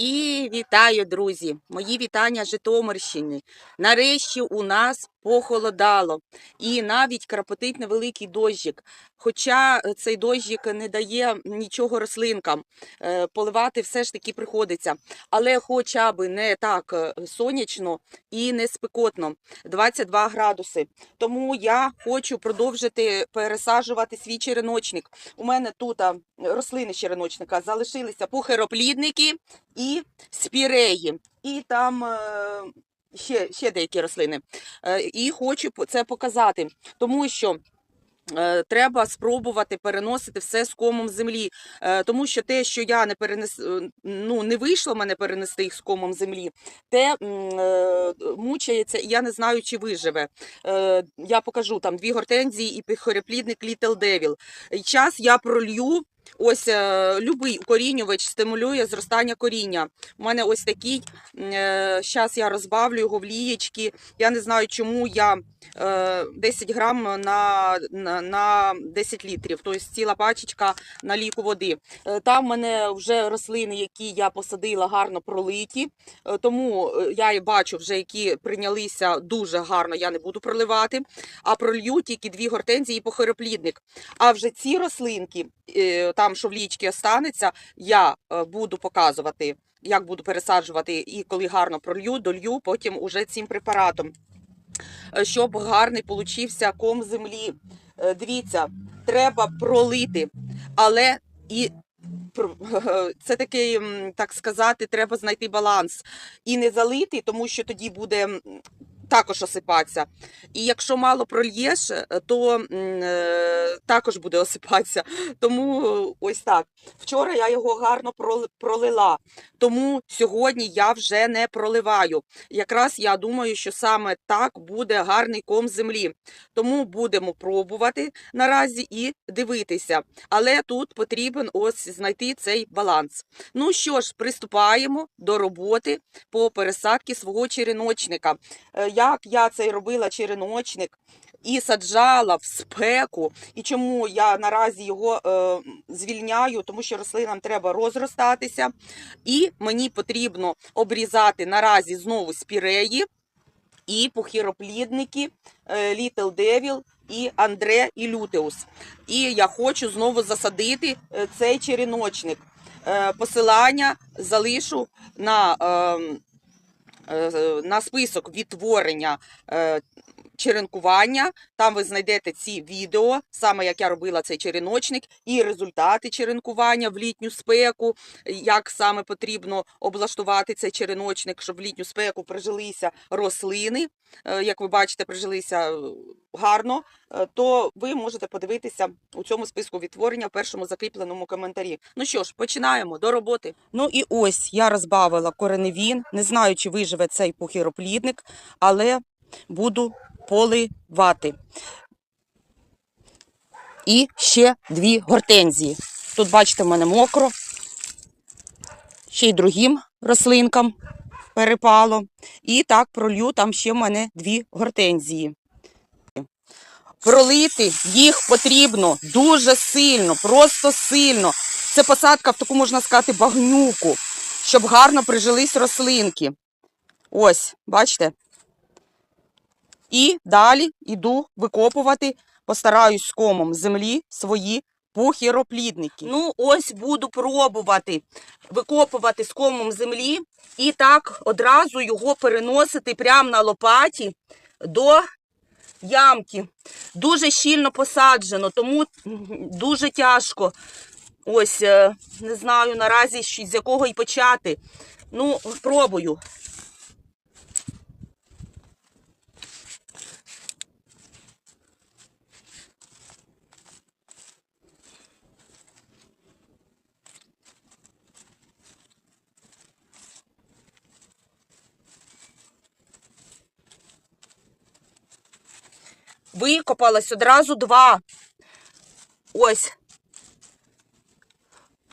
І вітаю, друзі! Мої вітання Житомирщини. Нарешті у нас похолодало і навіть крапотить невеликий дощик. Хоча е, цей дощик не дає нічого рослинкам, е, поливати все ж таки приходиться. Але хоча б не так е, сонячно і не спекотно 22 градуси. Тому я хочу продовжити пересаджувати свій череночник. У мене тут рослини череночника залишилися пухероплідники і спіреї. І там ще, ще деякі рослини. Е, І хочу це показати, тому що. е, Треба спробувати переносити все з комом землі, Е, тому що те, що я не перенес, ну не вийшло мене перенести їх з комом землі, те мучається, і я не знаю, чи виживе. Я покажу там дві гортензії і піхореплідник Little Devil. Час я пролью. Ось е, любий укорінювач стимулює зростання коріння. У мене ось такий. Зараз я розбавлю його в лієчки. Я не знаю, чому я е, 10 грам на, на, на 10 літрів, тобто ціла пачечка на ліку води. Е, Там в мене вже рослини, які я посадила, гарно пролиті. Е, Тому е, я і бачу вже, які прийнялися дуже гарно, я не буду проливати. А пролью тільки дві гортензії і похороплідник. А вже ці рослинки, е, там, що в лічці останеться, я е, буду показувати, як буду пересаджувати і коли гарно пролью, долью потім уже цим препаратом. Е, Щоб гарний получився ком землі. Е, Дивіться, треба пролити, але і це такий, так сказати, треба знайти баланс. І не залити, тому що тоді буде також осипатися. І якщо мало прольєш, е, то е, також буде осипатися. Тому е, ось так. Вчора я його гарно пролила, тому сьогодні я вже не проливаю. Якраз я думаю, що саме так буде гарний ком землі. Тому будемо пробувати наразі і дивитися. Але тут потрібен ось знайти цей баланс. Ну що ж, приступаємо до роботи по пересадці свого череночника. Як я це робила череночник і саджала в спеку, і чому я наразі його е, звільняю, тому що рослинам треба розростатися, і мені потрібно обрізати наразі знову спіреї і похіроплідники е, Little Devil і Андре і Лютеус. І я хочу знову засадити е, цей череночник. Е, Посилання залишу на, ем, на список відтворення е, черенкування. Там ви знайдете ці відео, саме як я робила цей череночник, і результати черенкування в літню спеку, як саме потрібно облаштувати цей череночник, щоб в літню спеку прижилися рослини. Е, Як ви бачите, прижилися е, гарно, е, то ви можете подивитися у цьому списку відтворення в першому закріпленому коментарі. Ну що ж, починаємо до роботи. Ну і ось я розбавила кореневін. Не знаю, чи виживе цей похіроплідник, але буду поливати. І ще дві гортензії. Тут, бачите, в мене мокро. Ще й другим рослинкам перепало. І так пролью там ще в мене дві гортензії. Пролити їх потрібно дуже сильно, просто сильно. Це посадка в таку, можна сказати, багнюку, щоб гарно прижились рослинки. Ось, бачите? І далі йду викопувати, постараюсь з комом землі свої пухіроплідники. Ну, ось буду пробувати викопувати з комом землі і так одразу його переносити прямо на лопаті до ямки. Дуже щільно посаджено, тому дуже тяжко. Ось, е, не знаю наразі, з якого і почати. Ну, пробую. Викопалось одразу два. Ось.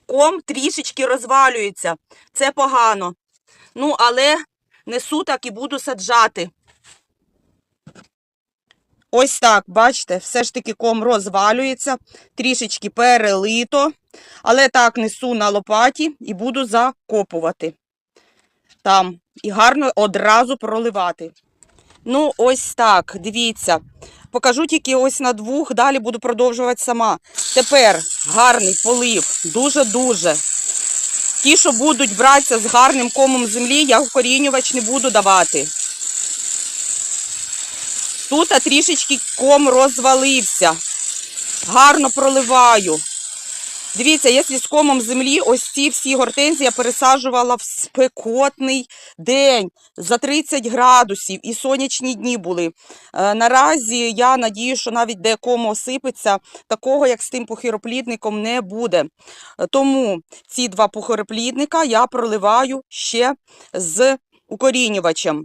Ком трішечки розвалюється. Це погано. Ну, але несу так і буду саджати. Ось так, бачите, все ж таки ком розвалюється, трішечки перелито. Але так несу на лопаті і буду закопувати. там і гарно одразу проливати. Ну, ось так, дивіться. Покажу тільки ось на двох, далі буду продовжувати сама. Тепер гарний полив, дуже-дуже. Ті, що будуть братися з гарним комом землі, я вкорінювач не буду давати. Тут а, трішечки ком розвалився. Гарно проливаю. Дивіться, якщо з комом землі, ось ці всі гортензії я пересаджувала в спекотний день за 30 градусів і сонячні дні були. Е, наразі я надію, що навіть де комо осипеться, такого, як з тим похироплідником, не буде. Е, Тому ці два похироплідника я проливаю ще з укорінювачем.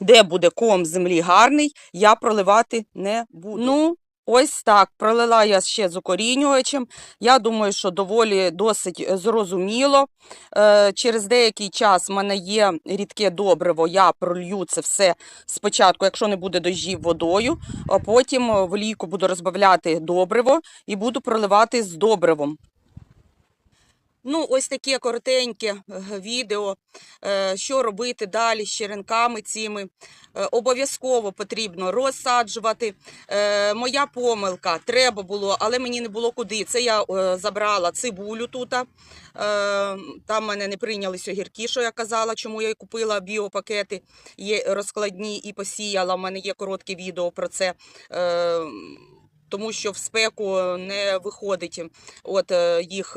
Де буде ком землі гарний, я проливати не буду. Ну, ось так. Пролила я ще з укорінювачем. Я думаю, що доволі досить е, зрозуміло. Е, Через деякий час в мене є рідке добриво, я пролью це все спочатку, якщо не буде дощів водою, а потім е, в лійку буду розбавляти добриво і буду проливати з добривом. Ну, ось таке коротеньке відео, е, що робити далі з черенками цими. Е, Обов'язково потрібно розсаджувати. Е, Моя помилка треба було, але мені не було куди. Це я забрала цибулю тут. Там мене не прийнялися огірки, що я казала, чому я купила біопакети є розкладні і посіяла. У мене є коротке відео про це. Тому що в спеку не виходить от їх.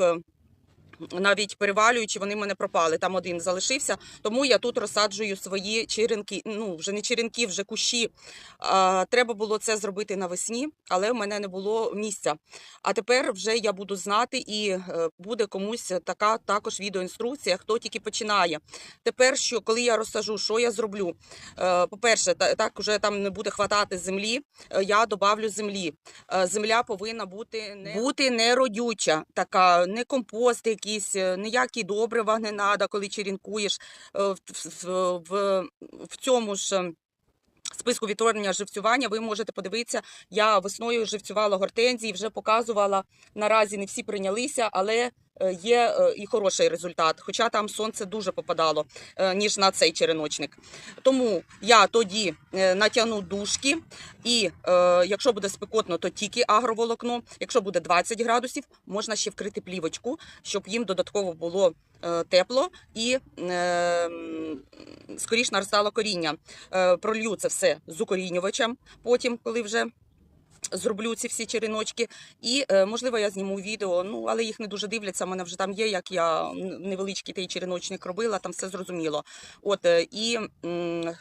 Навіть перевалюючи, вони в мене пропали. Там один залишився, тому я тут розсаджую свої черенки. Ну, вже не черенки, вже кущі. А, треба було це зробити навесні, але в мене не було місця. А тепер вже я буду знати, і е, буде комусь така також відеоінструкція, хто тільки починає. Тепер, що коли я розсажу, що я зроблю? Е, По-перше, так вже там не буде хватати землі. е, Я добавлю землі. Земля повинна бути не бути не родюча, така, не компост якийсь, е, ніякі добрива не треба, коли черінкуєш Е, В, в, в, в цьому ж. е, Списку відтворення живцювання ви можете подивитися. Я весною живцювала гортензії, вже показувала. Наразі не всі прийнялися, але є е, і хороший результат. Хоча там сонце дуже попадало, е, ніж на цей череночник. Тому я тоді е, натягну дужки, і е, якщо буде спекотно, то тільки агроволокно. Якщо буде 20 градусів, можна ще вкрити плівочку, щоб їм додатково було е, тепло і е, скоріш наростало коріння. Е, пролью це все з укорінювачем, потім, коли вже. Зроблю ці всі череночки, і е, можливо я зніму відео. Ну але їх не дуже дивляться. У мене вже там є, як я невеличкий той череночник робила, там все зрозуміло. От е, і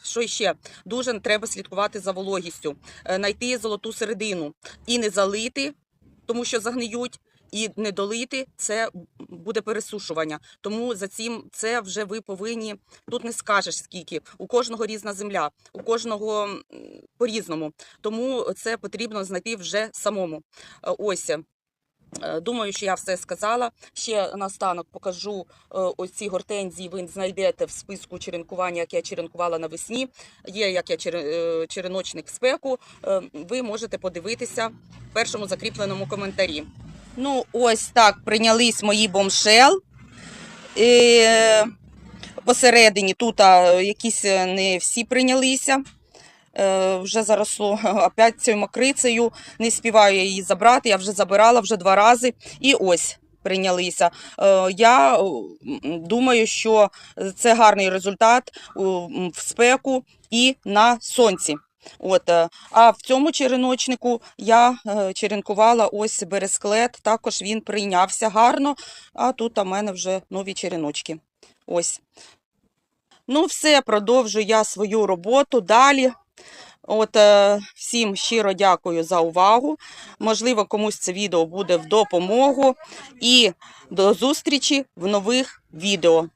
що ще дуже треба слідкувати за вологістю, е, знайти золоту середину і не залити, тому що загниють. І не долити це буде пересушування. Тому за цим це вже ви повинні тут не скажеш скільки. У кожного різна земля, у кожного по-різному. Тому це потрібно знайти вже самому. Е, Ось. е, Думаю, що я все сказала. Ще наостанок покажу е, ось ці гортензії. Ви знайдете в списку черенкування, як я черенкувала навесні. Є як я чере- череночник в спеку. Ви можете подивитися в першому закріпленому коментарі. Ну, ось так прийнялись мої бомшел. Е, Посередині тут якісь е, не всі прийнялися. Е, вже заросло опять цією мокрицею. Не співаю її забрати. Я вже забирала вже два рази. І ось прийнялися. Е, я думаю, що це гарний результат в спеку і на сонці. От, е, а в цьому череночнику я е, черенкувала ось бересклет, також він прийнявся гарно, а тут у мене вже нові череночки. Ось. Ну, все, продовжую я свою роботу далі. От, е, всім щиро дякую за увагу. Можливо, комусь це відео буде в допомогу. І до зустрічі в нових відео.